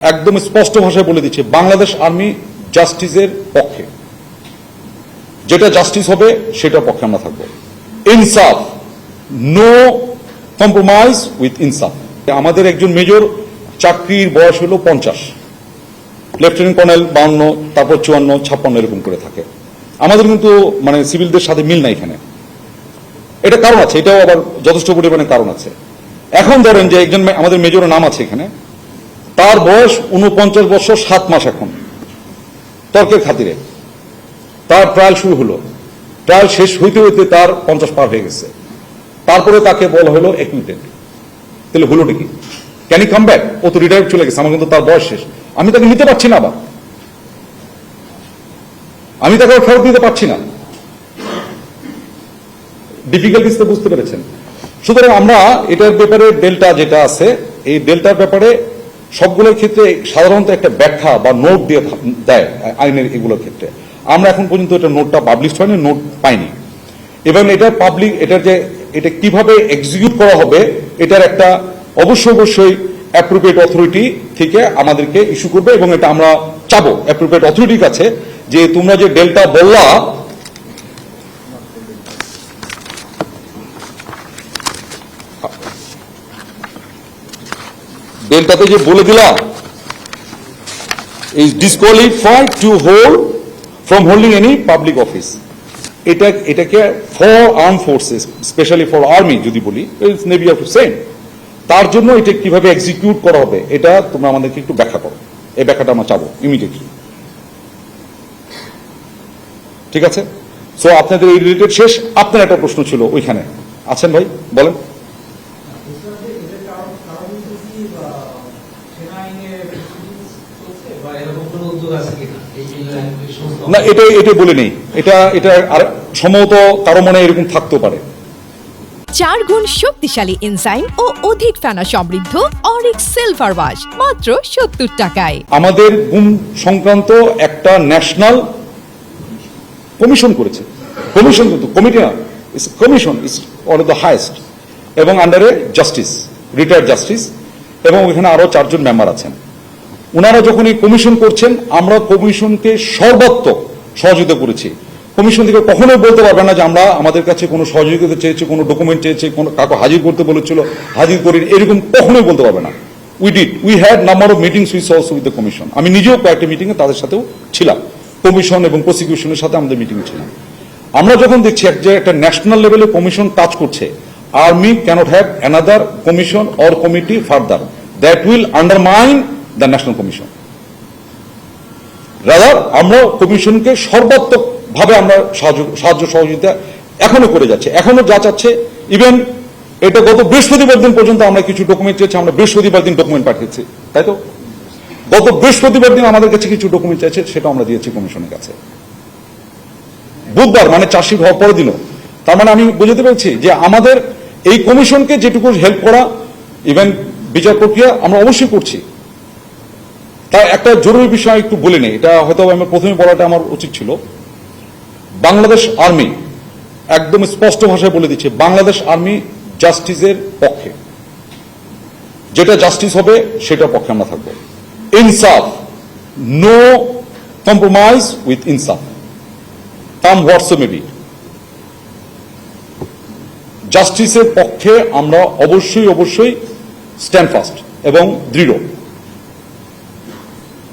একদম স্পষ্ট ভাষায় বলে দিচ্ছে, বাংলাদেশ আর্মি জাস্টিসের পক্ষে। যেটা জাস্টিস হবে, সেটার পক্ষে আমরা থাকব। ইনসাফ। নো কম্প্রোমাইজ উইথ ইনসাফ আমাদের একজন মেজর, চাকরির বয়স হলো পঞ্চাশ। লেফটেন্যান্ট কর্নেল বাউন্ন, তারপর চুয়ান্ন, ছাপ্পান্ন, এরকম করে থাকে। আমাদের কিন্তু মানে সিভিলদের সাথে মিল নাই এখানে। এটা কারণ আছে, এটাও আবার যথেষ্ট পরিমাণে কারণ আছে। এখন ধরেন যে একজন আমাদের মেজরের নাম আছে এখানে। তার বয়স উনপঞ্চাশ বছর, সাত মাস এখন, তর্কের খাতিরে। তার ট্রায়াল শুরু হলো। ট্রায়াল শেষ হইতে হইতে তার পঞ্চাশ পার হয়ে গেছে। তারপরে তাকে বলা হলো অ্যাকুইটেড তাহলে হলো নাকি ক্যান কাম ব্যাক ও তো রিটায়ার চলে গেছে, আমার কিন্তু তার বয়স শেষ। আমি তাকে নিতে পারছি না আবার। আমি তাকে ফেরত দিতে পারছি না। ডিফিকাল্টিস তো বুঝতে পেরেছেন। সুতরাং আমরা এটার ব্যাপারে ডেল্টা যেটা আছে, এই ডেল্টার ব্যাপারে সবগুলোর ক্ষেত্রে সাধারণত একটা ব্যাখ্যা বা নোট দিয়ে দেয় আইনের এগুলোর ক্ষেত্রে। আমরা এখন পর্যন্ত এটা নোটটা পাবলিশ হয়নি, নোট পাইনি। এবং এটা পাবলিক এটার যে এটা কীভাবে এক্সিকিউট করা হবে, এটার একটা অবশ্য অবশ্যই অ্যাপ্রোপ্রিয়েট অথরিটি থেকে আমাদেরকে ইস্যু করবে এবং এটা আমরা চাবো। অ্যাপ্রোপ্রিয়েট অথরিটির কাছে যে তোমরা যে ডেল্টা বললা ডেল্টাতে যে বলে দিলাম is disqualified to hold from holding any public office এটা, এটাকে for arm forces specially for army যদি বলি নেভি অফ সেম তার জন্য এটা কীভাবে এক্সিকিউট করা হবে, এটা তোমরা আমাদেরকে একটু ব্যাখ্যা করো। এই ব্যাখ্যাটা আমরা চাবো ইমিডিয়েটলি ঠিক আছে? সো আপনাদের এই রিলেটেড শেষ, আপনার একটা প্রশ্ন ছিল ওইখানে। আছেন ভাই? বলেন। না এটা এটা বলে নেই। এটা এটা আর সম্ভবত কারও মনে এরকম থাকতেও পারে। চার গুণ শক্তিশালী এনজাইম ও অধিক ফেনা সমৃদ্ধ অরিক সিলভার ওয়াশ মাত্র সত্তর টাকায়। আমাদের গুম সংক্রান্ত একটা ন্যাশনাল কমিশন করেছে। কমিশন কিন্তু কমিটি না কমিশন ইস অন দ্য এবং আন্ডারে জাস্টিস রিটায়ার্ড জাস্টিস এবং ওখানে আরও চারজন মেম্বার আছেন। ওনারা যখন এই কমিশন করছেন, আমরা কমিশনকে সর্বাত্মক সহযোগিতা করেছি। কমিশন থেকে কখনোই বলতে পারবে না যে আমরা আমাদের কাছে কোনো সহযোগিতা চেয়েছি, কোনো ডকুমেন্ট চেয়েছি, কোনো কাউকে হাজির করতে বলেছিল, হাজির করি এরকম কখনোই বলতে পারবে না। We did we had number of meetings with also with the commission আমি নিজেও কয়েকটা মিটিংয়ে তাদের সাথেও ছিলাম। কমিশন এবং প্রসিকিউশনের সাথে আমাদের মিটিংয়ে ছিলাম। আমরা যখন দেখছি এক যে একটা ন্যাশনাল লেভেলে কমিশন কাজ করছে army cannot have another commission or committee further that will undermine the national commission rather আমরা কমিশনকে সর্বাত্মক ভাবে আমরা সাহায্য সাহায্য সহযোগিতা এখনও করে যাচ্ছে। এখনও যা চাচ্ছে ইভেন এটা গত বৃহস্পতিবার দিন পর্যন্ত আমরা কিছু ডকুমেন্ট চেয়েছি আমরা বৃহস্পতিবার দিন ডকুমেন্ট পাঠিয়েছি, তাই তো? গত বৃহস্পতিবার দিন আমাদের কাছে কিছু ডকুমেন্ট চাইছে, সেটা আমরা দিয়েছি কমিশনের কাছে। বুধবার মানে চার্জশিট হওয়ার পরের দিনও। তার মানে আমি বুঝতে পেরেছি যে আমাদের এই কমিশনকে যেটুকু হেল্প করা ইভেন বিচার প্রক্রিয়া আমরা অবশ্যই করছি। তাই একটা জরুরি বিষয় একটু বলে নেই। এটা হয়তো আমি প্রথমে বলাটা আমার উচিত ছিল। বাংলাদেশ আর্মি একদম স্পষ্ট ভাষায় বলে দিচ্ছে, বাংলাদেশ আর্মি জাস্টিসের পক্ষে। যেটা জাস্টিস হবে, সেটা পক্ষে আমরা থাকব। ইনসাফ। নো কম্প্রোমাইজ উইথ ইনসাফ। কাম হোয়াটসো মেবি জাস্টিসের পক্ষে আমরা অবশ্যই অবশ্যই স্ট্যান্ড ফাস্ট এবং দৃঢ়।